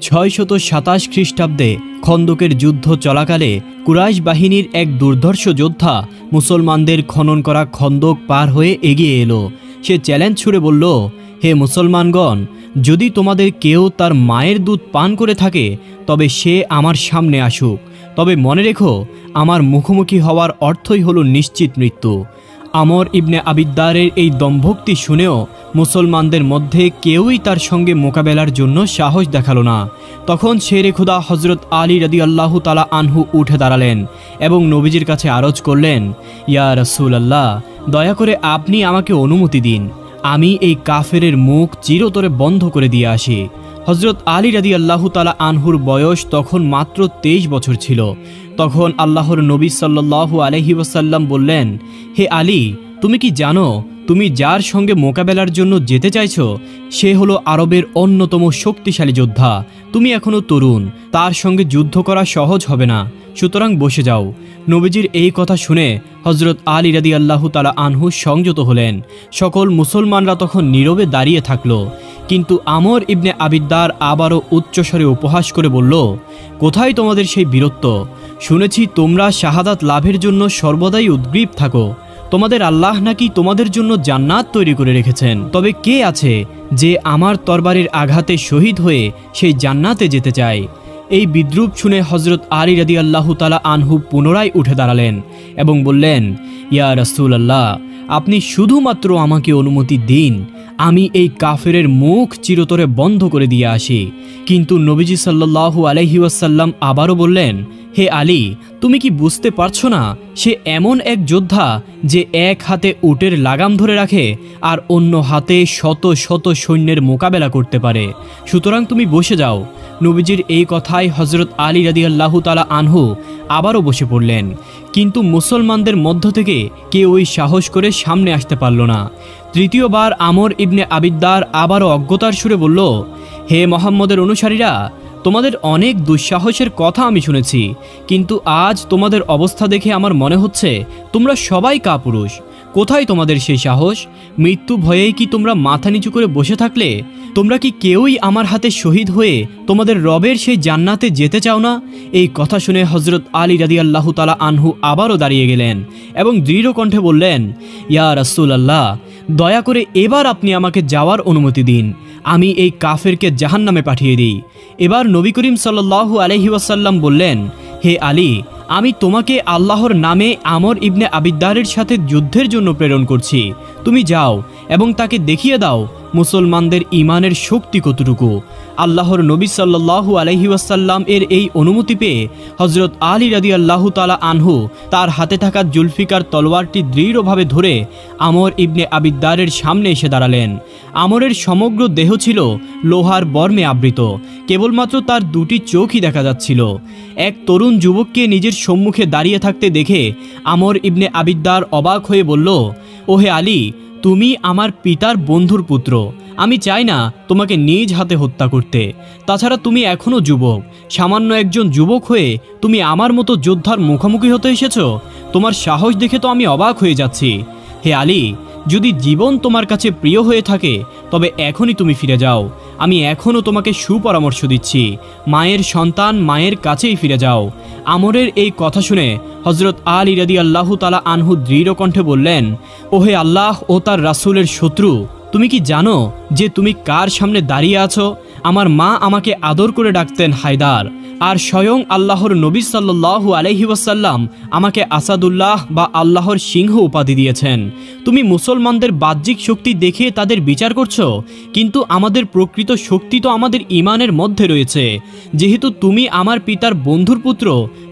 ছয়শত সাতাশ খ্রিস্টাব্দে খন্দকের যুদ্ধ চলাকালে কুরাইশ বাহিনীর এক দুর্ধর্ষ যোদ্ধা মুসলমানদের খনন করা খন্দক পার হয়ে এগিয়ে এলো। সে চ্যালেঞ্জ ছুড়ে বলল, হে মুসলমানগণ, যদি তোমাদের কেউ তার মায়ের দুধ পান করে থাকে, তবে সে আমার সামনে আসুক। তবে মনে রেখো, আমার মুখোমুখি হওয়ার অর্থই হলো নিশ্চিত মৃত্যু। আমর ইবনে আবিদ্দারের এই দম্ভক্তি শুনেও মুসলমানদের মধ্যে কেউই তার সঙ্গে মোকাবেলার জন্য সাহস দেখাল না। তখন শেরে খুদা হজরত আলী রদি আল্লাহ তালা আনহু উঠে দাঁড়ালেন এবং নবীজির কাছে আরজ করলেন, ইয়া রসুল আল্লাহ দয়া করে আপনি আমাকে অনুমতি দিন। আমি এই কাফেরের মুখ চিরতরে বন্ধ করে দিয়ে আসি। হজরত আলী রাদি আল্লাহ তালা আনহুর বয়স তখন মাত্র তেইশ বছর ছিল। তখন আল্লাহর নবী সাল্লাহ আলহি ওসাল্লাম বললেন, হে আলী, তুমি কি জানো, তুমি যার সঙ্গে মোকাবেলার জন্য যেতে চাইছ, সে হলো আরবের অন্যতম শক্তিশালী যোদ্ধা। তুমি এখনও তরুণ, তার সঙ্গে যুদ্ধ করা সহজ হবে না। সুতরাং বসে যাও। নবীজির এই কথা শুনে হজরত আলী রাদি আল্লাহ তালা আনহু সংযত হলেন। সকল মুসলমানরা তখন নীরবে দাঁড়িয়ে থাকল। কিন্তু আমর ইবনে আবিদ্দার আবারও উচ্চস্বরে উপহাস করে বলল, কোথায় তোমাদের সেই বীরত্ব? শুনেছি তোমরা শাহাদাত লাভের জন্য সর্বদাই উদ্গ্রীব থাকো। তোমাদের আল্লাহ নাকি তোমাদের জন্য জান্নাত তৈরি করে রেখেছেন। তবে কে আছে যে আমার তরবারির আঘাতে শহীদ হয়ে সেই জান্নাতে যেতে চায়? এই বিদ্রুপ শুনে হজরত আলী রাদি তালা আনহু পুনরায় উঠে দাঁড়ালেন এবং বললেন, ইয়া রসুল আল্লাহ আপনি শুধুমাত্র আমাকে অনুমতি দিন। আমি এই কাফেরের মুখ চিরতরে বন্ধ করে দিয়ে আসি। কিন্তু নবীজি সাল্লাহু আলহি ওয়াসাল্লাম আবারও বললেন, হে আলী, তুমি কি বুঝতে পারছ না, সে এমন এক যোদ্ধা যে এক হাতে উটের লাগাম ধরে রাখে আর অন্য হাতে শত শত সৈন্যের মোকাবেলা করতে পারে। সুতরাং তুমি বসে যাও। নবীজির এই কথায় হজরত আলী রাদি আল্লাহ তালা আনহু আবারও বসে পড়লেন। কিন্তু মুসলমানদের মধ্য থেকে কেউ ওই সাহস করে সামনে আসতে পারল না। তৃতীয়বার আমর ইবনে আবিদ্দার আবারও অজ্ঞতার সুরে বলল, হে মোহাম্মদের অনুসারীরা, তোমাদের অনেক দুঃসাহসের কথা আমি শুনেছি, কিন্তু আজ তোমাদের অবস্থা দেখে আমার মনে হচ্ছে তোমরা সবাই কাপুরুষ। কোথায় তোমাদের সেই সাহস? মৃত্যু ভয়েই কি তোমরা মাথা নিচু করে বসে থাকলে? তোমরা কি কেউই আমার হাতে শহীদ হয়ে তোমাদের রবের সেই জান্নাতে যেতে চাও না? এই কথা শুনে হজরত আলী রাদি আল্লাহ তালা আনহু আবারও দাঁড়িয়ে গেলেন এবং দৃঢ় কণ্ঠে বললেন, ইয়া রাসুল আল্লাহ দয়া করে এবার আপনি আমাকে যাওয়ার অনুমতি দিন। আমি এই কাফেরকে জাহান নামে পাঠিয়ে দিই। এবার নবী করিম সাল্লু আলহি ওয়াসাল্লাম বললেন, হে আলী, আমি তোমাকে আল্লাহর নামে আমর ইবনে আবিদ্দারের সাথে যুদ্ধের জন্য প্রেরণ করছি। তুমি যাও এবং তাকে দেখিয়ে দাও মুসলমানদের ইমানের শক্তি কতটুকু? আল্লাহর নবী সাল্লাহু আলহি ওয়াসাল্লাম এর এই অনুমতি পেয়ে হজরত আলী রাদি আল্লাহ তালা আনহু তার হাতে থাকা জুলফিকার তলোয়ারটি দৃঢ়ভাবে ধরে আমর ইবনে আবিদ্দারের সামনে এসে দাঁড়ালেন। আমরের সমগ্র দেহ ছিল লোহার বর্মে আবৃত, কেবলমাত্র তার দুটি চোখই দেখা যাচ্ছিল। এক তরুণ যুবককে নিজের সম্মুখে দাঁড়িয়ে থাকতে দেখে আমর ইবনে আবিদ্দার অবাক হয়ে বলল, ওহে আলী তুমি আমার পিতার বন্ধুর পুত্র। আমি চাই না তোমাকে নিজ হাতে হত্যা করতে। তাছাড়া তুমি এখনও যুবক। সামান্য একজন যুবক হয়ে তুমি আমার মতো যোদ্ধার মুখোমুখি হতে এসেছ? তোমার সাহস দেখে তো আমি অবাক হয়ে যাচ্ছি। হে আলী যদি জীবন তোমার কাছে প্রিয় হয়ে থাকে, তবে এখনই তুমি ফিরে যাও। আমি এখনও তোমাকে সুপরামর্শ দিচ্ছি। মায়ের সন্তান মায়ের কাছেই ফিরে যাও। আমরের এই কথা শুনে হজরত আল ইরাদি আল্লাহ তালা আনহু দৃঢ় কণ্ঠে বললেন, ওহে আল্লাহ ও তার রাসূলের শত্রু, তুমি কি জানো যে তুমি কার সামনে দাঁড়িয়ে আছো? আমার মা আমাকে আদর করে ডাকতেন হায়দার। আর স্বয়ং আল্লাহর নবী সাল্লাল্লাহু আলহি ওয়াসাল্লাম আমাকে আসাদুল্লাহ বা আল্লাহর সিংহ উপাধি দিয়েছেন। তুমি মুসলমানদের বাহ্যিক শক্তি দেখে তাদের বিচার করছ, কিন্তু আমাদের প্রকৃত শক্তি তো আমাদের ইমানের মধ্যে রয়েছে। যেহেতু তুমি আমার পিতার বন্ধুর পুত্র,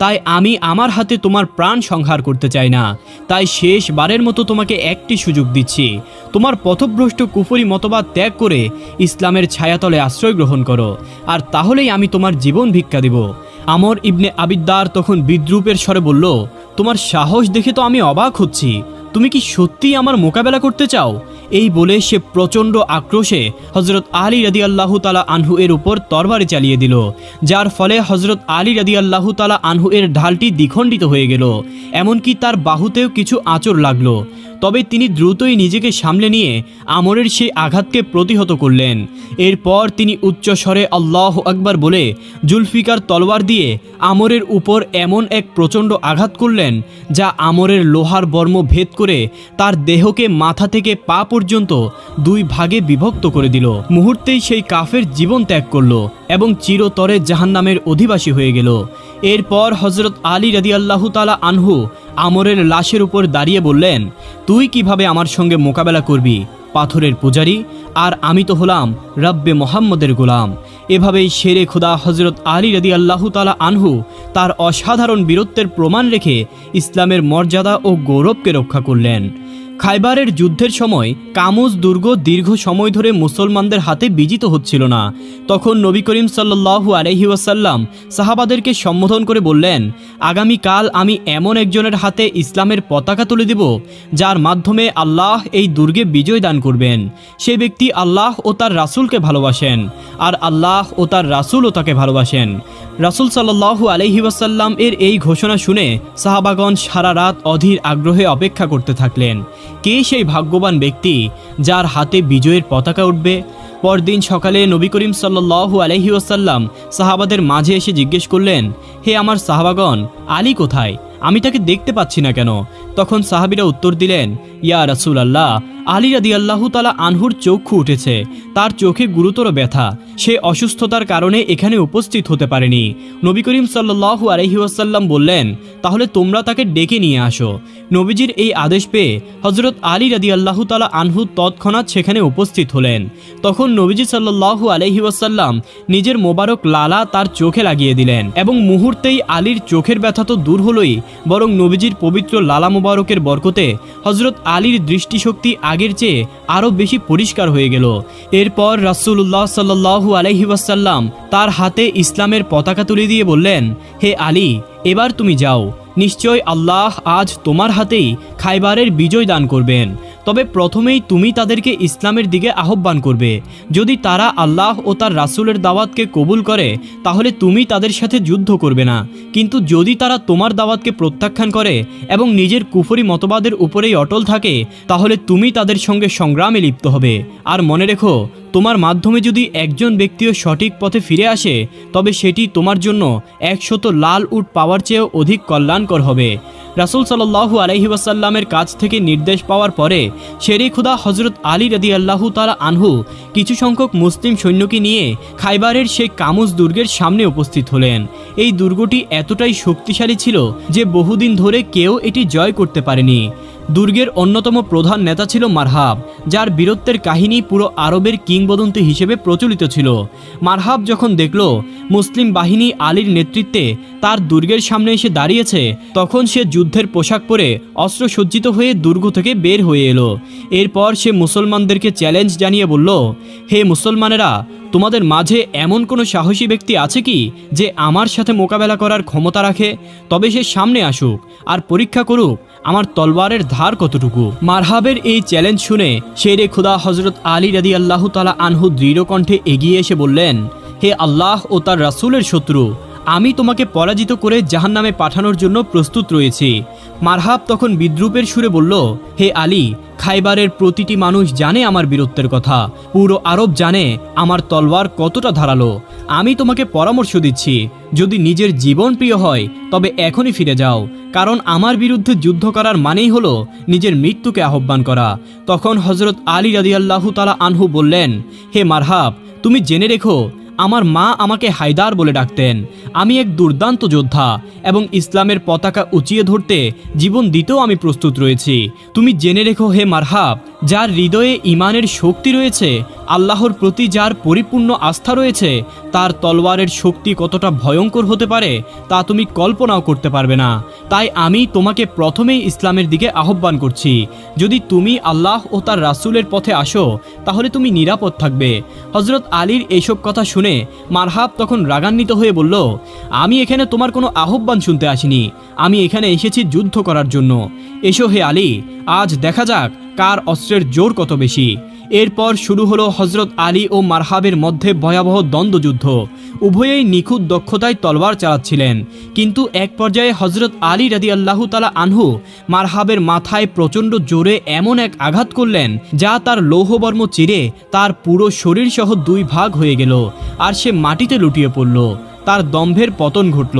তাই আমি আমার হাতে তোমার প্রাণ সংহার করতে চাই না। তাই শেষবারের মতো তোমাকে একটি সুযোগ দিচ্ছি। তোমার পথভ্রষ্ট কুফরি মতবাদ ত্যাগ করে ইসলামের ছায়াতলে আশ্রয় গ্রহণ করো, আর তাহলেই আমি তোমার জীবন ভিক্ষা আমর ইবনে আবিদ্দার তখন বিদ্রুপের স্বরে বলল, তোমার সাহস দেখে তো আমি অবাক হচ্ছি। তুমি কি সত্যিই আমার মোকাবেলা করতে চাও? এই বলে সে প্রচণ্ড আক্রোশে হজরত আলী রাদি আল্লাহ তালা আনহু এর উপর তরবারি চালিয়ে দিল, যার ফলে হজরত আলী রাদি আল্লাহ তালা আনহু এর ঢালটি দ্বিখণ্ডিত হয়ে গেল, এমনকি তার বাহুতেও কিছু আঁচড় লাগল। তবে তিনি দ্রুতই নিজেকে সামলে নিয়ে আমরের সেই আঘাতকে প্রতিহত করলেন। এরপর তিনি উচ্চ স্বরে আল্লাহ আকবার বলে জুলফিকার তলোয়ার দিয়ে আমরের উপর এমন এক প্রচণ্ড আঘাত করলেন, যা আমরের লোহার বর্ম ভেদ করে তার দেহকে মাথা থেকে পা পর্যন্ত দুই ভাগে বিভক্ত করে দিল। মুহূর্তেই সেই কাফের জীবন ত্যাগ করল। এবং চিরতরে জাহান্নামের অধিবাসী হয়ে গেল। এরপর হজরত আলী রাদি আল্লাহ তালা আনহু আমরের লাশের উপর দাঁড়িয়ে বললেন, তুই কীভাবে আমার সঙ্গে মোকাবেলা করবি? পাথরের পূজারী? আর আমি তো হলাম রব্বে মোহাম্মদের গোলাম। এভাবেই শেরে খুদা হজরত আলী রদি আল্লাহ তালা আনহু তার অসাধারণ বীরত্বের প্রমাণ রেখে ইসলামের মর্যাদা ও গৌরবকে রক্ষা করলেন। খাইবারের যুদ্ধের সময় কামুজ দুর্গ দীর্ঘ সময় ধরে মুসলমানদের হাতে বিজিত হচ্ছিল না। তখন নবী করিম সাল্লাহু আলহি ওয়াসাল্লাম সাহাবাদেরকে সম্বোধন করে বললেন, আগামীকাল আমি এমন একজনের হাতে ইসলামের পতাকা তুলে দেব, যার মাধ্যমে আল্লাহ এই দুর্গে বিজয় দান করবেন। সে ব্যক্তি আল্লাহ ও তার রাসূলকে ভালোবাসেন, আর আল্লাহ ও তার রাসূলও তাকে ভালোবাসেন। রাসূল সাল্লাহু আলহি ওয়াসাল্লাম এর এই ঘোষণা শুনে সাহাবাগণ সারা রাত অধীর আগ্রহে অপেক্ষা করতে থাকলেন। কে সেই ভাগ্যবান ব্যক্তি যার হাতে বিজয়ের পতাকা উঠবে? পরদিন সকালে নবী করিম সাল্লু আলহি ওসাল্লাম সাহাবাদের মাঝে এসে জিজ্ঞেস করলেন, হে আমার সাহাবাগণ, আলী কোথায়? আমি তাকে দেখতে পাচ্ছি না কেন? তখন সাহাবিরা উত্তর দিলেন, ইয়া রাসুল আল্লাহ আলী রাদি আল্লাহ তালা আনহুর চক্ষু উঠেছে। তার চোখে গুরুতর ব্যথা। সে অসুস্থতার কারণে এখানে উপস্থিত হতে পারেনি। নবী করিম সাল্লাহু আলহি ওয়াসাল্লাম বললেন, তাহলে তোমরা তাকে ডেকে নিয়ে আসো। নবীজির এই আদেশ পেয়ে হজরত আলী রাদি আল্লাহ তালা আনহু তৎক্ষণাৎ সেখানে উপস্থিত হলেন। তখন নবীজি সাল্লাহু আলহি ওয়াসাল্লাম নিজের মোবারক লালা তার চোখে লাগিয়ে দিলেন এবং মুহূর্তেই আলীর চোখের ব্যথা তো দূর হলোই, বরং নবীজির পবিত্র লালা মোবারকের বরকতে হজরত আলীর দৃষ্টিশক্তি আগের চেয়ে আরও বেশি পরিষ্কার হয়ে গেল। এরপর রাসুল্লাহ সাল্লু আলহি ওয়াসাল্লাম তার হাতে ইসলামের পতাকা তুলে দিয়ে বললেন, হে আলী, এবার তুমি যাও। নিশ্চয় আল্লাহ আজ তোমার হাতেই খাইবারের বিজয় দান করবেন। তবে প্রথমেই তুমি তাদেরকে ইসলামের দিকে আহ্বান করবে। যদি তারা আল্লাহ ও তার রাসূলের দাওয়াতকে কবুল করে, তাহলে তুমি তাদের সাথে যুদ্ধ করবে না। কিন্তু যদি তারা তোমার দাওয়াতকে প্রত্যাখ্যান করে এবং নিজের কুফরি মতবাদের উপরেই অটল থাকে, তাহলে তুমি তাদের সঙ্গে সংগ্রামে লিপ্ত হবে। আর মনে রেখো, তোমার মাধ্যমে যদি একজন ব্যক্তিও সঠিক পথে ফিরে আসে, তবে সেটি তোমার জন্য একশত লাল উট পাওয়ার চেয়েও অধিক কল্যাণকর হবে। রাসুল সাল্লাহু আলহি ওয়াসাল্লামের কাছ থেকে নির্দেশ পাওয়ার পরে শেরি খুদা হজরত আলী রদি আল্লাহ তালা আনহু কিছু সংখ্যক মুসলিম সৈন্যকে নিয়ে খাইবারের সেই কামুজ দুর্গের সামনে উপস্থিত হলেন। এই দুর্গটি এতটাই শক্তিশালী ছিল যে বহুদিন ধরে কেউ এটি জয় করতে পারেনি। দুর্গের অন্যতম প্রধান নেতা ছিল মারহাব, যার বীরত্বের কাহিনী পুরো আরবের কিংবদন্তি হিসেবে প্রচলিত ছিল। মারহাব যখন দেখল মুসলিম বাহিনী আলীর নেতৃত্বে তার দুর্গের সামনে এসে দাঁড়িয়েছে, তখন সে যুদ্ধের পোশাক পরে অস্ত্রসজ্জিত হয়ে দুর্গ থেকে বের হয়ে এলো। এরপর সে মুসলমানদেরকে চ্যালেঞ্জ জানিয়ে বলল, হে মুসলমানেরা, তোমাদের মাঝে এমন কোনো সাহসী ব্যক্তি আছে কি যে আমার সাথে মোকাবেলা করার ক্ষমতা রাখে? তবে সে সামনে আসুক আর পরীক্ষা করুক আমার তলবারের ধার কতটুকু? মারহাবের এই চ্যালেঞ্জ শুনে শেরে খুদা হজরত আলী রাদি আল্লাহ তালা আনহু দৃঢ় কণ্ঠে এগিয়ে এসে বললেন, হে আল্লাহ ও তার রাসুলের শত্রু, আমি তোমাকে পরাজিত করে জাহান নামে পাঠানোর জন্য প্রস্তুত রয়েছি। মারহাব তখন বিদ্রুপের সুরে বলল, হে আলী, খাইবারের প্রতিটি মানুষ জানে আমার বীরত্বের কথা। পুরো আরব জানে আমার তলওয়ার কতটা ধারালো। আমি তোমাকে পরামর্শ দিচ্ছি, যদি নিজের জীবন প্রিয় হয়, তবে এখনই ফিরে যাও। কারণ আমার বিরুদ্ধে যুদ্ধ করার মানেই হলো নিজের মৃত্যুকে আহ্বান করা। তখন হজরত আলী রাদিয়াল্লাহু তালা আনহু বললেন, হে মারহাব, তুমি জেনে রেখো আমার মা আমাকে হায়দার বলে ডাকতেন। আমি এক দুর্দান্ত যোদ্ধা এবং ইসলামের পতাকা উঁচিয়ে ধরতে জীবন দিতেও আমি প্রস্তুত রয়েছি। তুমি জেনে রেখো হে মারহাব, যার হৃদয়ে ইমানের শক্তি রয়েছে, আল্লাহর প্রতি যার পরিপূর্ণ আস্থা রয়েছে, তার তলোয়ারের শক্তি কতটা ভয়ঙ্কর হতে পারে, তা তুমি কল্পনাও করতে পারবে না। তাই আমি তোমাকে প্রথমেই ইসলামের দিকে আহ্বান করছি। যদি তুমি আল্লাহ ও তার রাসূলের পথে আসো, তাহলে তুমি নিরাপদ থাকবে। হজরত আলীর এইসব কথা শুনে মারহাব তখন রাগান্বিত হয়ে বলল, আমি এখানে তোমার কোনো আহ্বান শুনতে আসিনি। আমি এখানে এসেছি যুদ্ধ করার জন্য। এসো হে আলী, আজ দেখা যাক কার অস্ত্রের জোর কত বেশি। এরপর শুরু হলো হজরত আলী ও মারহাবের মধ্যে ভয়াবহ দ্বন্দ্বযুদ্ধ। উভয়েই নিখুঁত দক্ষতায় তলবার চালাচ্ছিলেন। কিন্তু এক পর্যায়ে হজরত আলী রাদি আল্লাহু তালা আনহু মারহাবের মাথায় প্রচণ্ড জোরে এমন এক আঘাত করলেন, যা তার লৌহবর্ম চিরে তার পুরো শরীর সহ দুই ভাগ হয়ে গেল আর সে মাটিতে লুটিয়ে পড়ল। তার দম্ভের পতন ঘটল।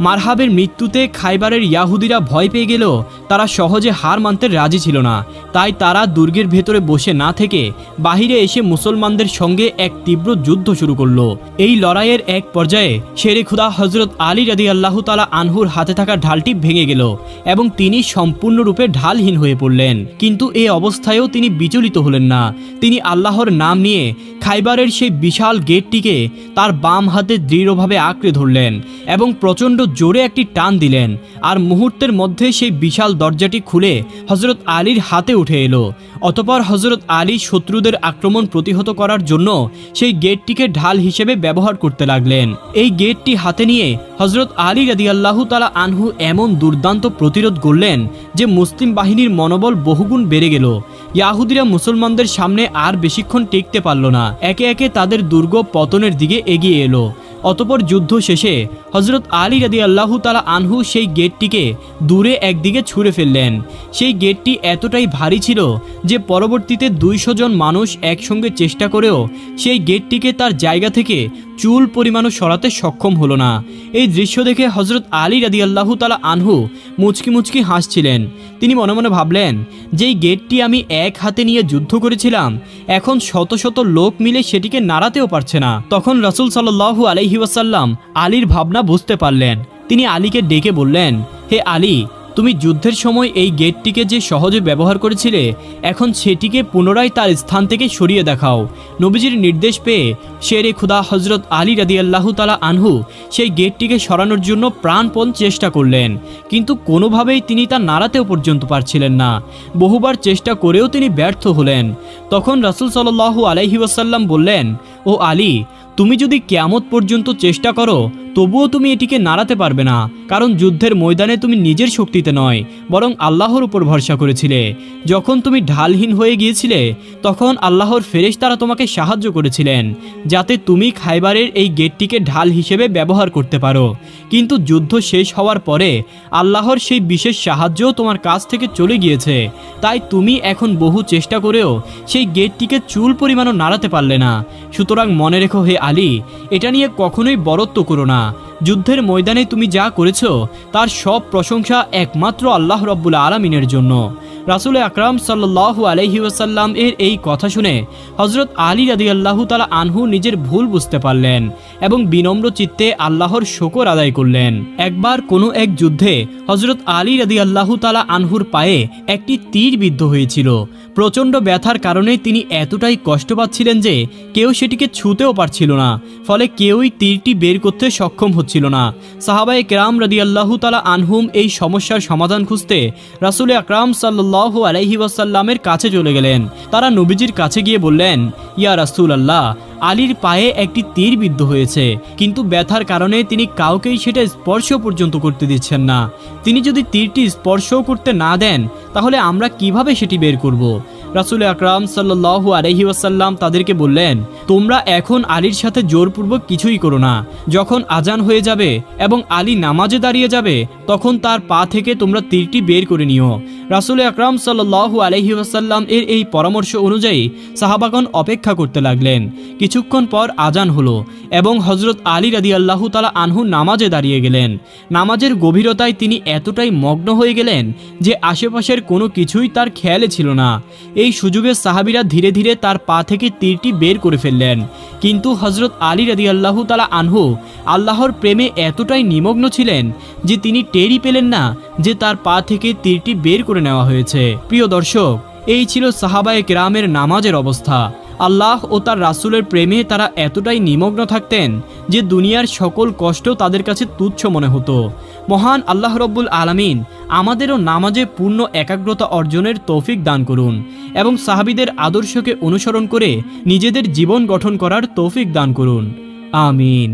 মারহাবের মৃত্যুতে খাইবারের ইয়াহুদিরা ভয় পেয়ে গেল তারা সহজে হার মানতে রাজি ছিল না। তাই তারা দুর্গের ভেতরে বসে না থেকে বাহিরে এসে মুসলমানদের সঙ্গে এক তীব্র যুদ্ধ শুরু করল। এই লড়াইয়ের এক পর্যায়ে শেরে খুদা হজরত আলী রাদি আল্লাহ তালা আনহুর হাতে থাকা ঢালটি ভেঙে গেল এবং তিনি সম্পূর্ণরূপে ঢালহীন হয়ে পড়লেন। কিন্তু এই অবস্থায়ও তিনি বিচলিত হলেন না। তিনি আল্লাহর নাম নিয়ে খাইবারের সেই বিশাল গেটটিকে তার বাম হাতে দৃঢ়ভাবে আঁকড়ে ধরলেন এবং প্রচণ্ড জোরে একটি টান দিলেন। আর মুহূর্তের মধ্যে সেই বিশাল দরজাটি খুলে হজরত আলীর হাতে উঠে এলো। অতপর হজরত আলী শত্রুদের আক্রমণ প্রতিহত করার জন্য সেই গেটটিকে ঢাল হিসেবে ব্যবহার করতে লাগলেন। এই গেটটি হাতে নিয়ে হজরত আলী রাদিয়াল্লাহু তালা আনহু এমন দুর্দান্ত প্রতিরোধ গড়লেন যে মুসলিম বাহিনীর মনোবল বহুগুণ বেড়ে গেল। ইয়াহুদিরা মুসলমানদের সামনে আর বেশিক্ষণ টিকতে পারল না। একে একে তাদের দুর্গ পতনের দিকে এগিয়ে এলো। অতপর যুদ্ধ শেষে হজরত আলী রাদি আল্লাহু তালা আনহু সেই গেটটিকে দূরে একদিকে ছুঁড়ে ফেললেন। সেই গেটটি এতটাই ভারী ছিল যে পরবর্তীতে দুইশো জন মানুষ একসঙ্গে চেষ্টা করেও সেই গেটটিকে তার জায়গা থেকে চুল পরিমাণও সরাতে সক্ষম হলো না। এই দৃশ্য দেখে হজরত আলী রাদি আল্লাহু তালা আনহু মুচকি মুচকি হাসছিলেন। তিনি মনে মনে ভাবলেন, যেই গেটটি আমি এক হাতে নিয়ে যুদ্ধ করেছিলাম, এখন শত শত লোক মিলে সেটিকে নাড়াতেও পারছে না। তখন রসুল সাল্লু আলহি ওয়াসাল্লাম আলীর ভাবনা বুঝতে পারলেন। তিনি আলীকে ডেকে বললেন, হে আলী তুমি যুদ্ধের সময় এই গেটটিকে যে সহজে ব্যবহার করেছিলে, এখন সেটিকে পুনরায় তার স্থান থেকে সরিয়ে দেখাও। নবীজির নির্দেশ পেয়ে শেরে খুদা হজরত আলী রাদি আল্লাহ তালা আনহু সেই গেটটিকে সরানোর জন্য প্রাণপণ চেষ্টা করলেন। কিন্তু কোনোভাবেই তিনি তা নাড়াতেও পর্যন্ত পারছিলেন না। বহুবার চেষ্টা করেও তিনি ব্যর্থ হলেন। তখন রাসুল সাল্লাহু আলাইহি ওয়াসাল্লাম বললেন ও আলী, তুমি যদি কেয়ামত পর্যন্ত চেষ্টা করো, তবুও তুমি এটিকে নাড়াতে পারবে না, কারণ যুদ্ধের ময়দানে তুমি নিজের শক্তিতে নয়, বরং আল্লাহর উপর ভরসা করেছিলে। যখন তুমি ঢালহীন হয়ে গিয়েছিলে, তখন আল্লাহর ফেরেশ তারা তোমাকে সাহায্য করেছিলেন, যাতে তুমি খাইবারের এই গেটটিকে ঢাল হিসেবে ব্যবহার করতে পারো। কিন্তু যুদ্ধ শেষ হওয়ার পরে, আল্লাহর সেই বিশেষ সাহায্যও তোমার কাছ থেকে চলে গিয়েছে। তাই তুমি এখন বহু চেষ্টা করেও সেই গেটটিকে চুল পরিমাণও নাড়াতে পারলে না। সুতরাং মনে রেখো হে আলী, এটা নিয়ে কখনোই বরত্ব করো না। যুদ্ধের ময়দানে তুমি যা করেছ, তার সব প্রশংসা একমাত্র আল্লাহ রব্বুল আলমিনের জন্য। রাসুল আকরাম সাল্লাহ আলহি ওয়াসাল্লাম এর এই কথা শুনে হজরত আলী রাদি আল্লাহ তালা আনহু নিজের ভুল বুঝতে পারলেন। এবং বিনম্র চিত্তে আল্লাহর শকর আদায় করলেন। একবার কোনো এক যুদ্ধে হজরত আলী রাদি আল্লাহ তালা আনহুর পায়ে একটি তীর বিদ্ধ হয়েছিল। প্রচণ্ড ব্যথার কারণে তিনি এতটাই কষ্ট পাচ্ছিলেন যে কেউ সেটিকে ছুঁতেও পারছিল না, ফলে কেউই তীরটি বের করতে সক্ষম হচ্ছিল না। সাহাবায়ে কেরাম রাদি আল্লাহু তালা আনহুম এই সমস্যার সমাধান খুঁজতে রাসুল আকরাম সাল্লাহ আলাইহি ওয়াসাল্লামের কাছে চলে গেলেন। তারা নবীজির কাছে গিয়ে বললেন, ইয়া রাসুল আল্লাহ আলীর পায়ে একটি তীর বিদ্ধ হয়েছে। কিন্তু ব্যথার কারণে তিনি কাউকেই সেটা স্পর্শ পর্যন্ত করতে দিচ্ছেন না। তিনি যদি তীরটি স্পর্শও করতে না দেন, তাহলে আমরা কীভাবে সেটি বের করব? রাসুল আকরাম সাল্লাহ আলহি ওয়াসাল্লাম তাদেরকে বললেন, তোমরা এখন আলীর সাথে জোরপূর্বক কিছুই করো না। যখন আজান হয়ে যাবে এবং আলী নামাজে দাঁড়িয়ে যাবে, তখন তার পা থেকে তোমরা তীরটি বের করে নিও। রাসুল আকরাম সাল্লাহ আলহি ওয়াসাল্লাম এর এই পরামর্শ অনুযায়ী সাহাবাগন অপেক্ষা করতে লাগলেন। কিছুক্ষণ পর আজান হলো এবং হজরত আলী রাদি আল্লাহ তালা আনহু নামাজে দাঁড়িয়ে গেলেন। নামাজের গভীরতায় তিনি এতটাই মগ্ন হয়ে গেলেন যে আশেপাশের কোনো কিছুই তার খেয়ালে ছিল না। এই সুযোগে সাহাবিরা ধীরে ধীরে তার পা থেকে তীরটি বের করে ফেললেন। কিন্তু হজরত আলী রাদি আল্লাহ তালা আনহু আল্লাহর প্রেমে এতটাই নিমগ্ন ছিলেন যে তিনি টেরই পেলেন না যে তার পা থেকে তীরটি বের করে নেওয়া হয়েছে। প্রিয় দর্শক, এই ছিল সাহাবায়ে গ্রামের নামাজের অবস্থা। আল্লাহ ও তার রাসুলের প্রেমে তারা এতটাই নিমগ্ন থাকতেন যে দুনিয়ার সকল কষ্ট তাদের কাছে তুচ্ছ মনে হতো। মহান আল্লাহ রব্বুল আলমিন আমাদেরও নামাজে পূর্ণ একাগ্রতা অর্জনের তৌফিক দান করুন এবং সাহাবিদের আদর্শকে অনুসরণ করে নিজেদের জীবন গঠন করার তৌফিক দান করুন। আমিন।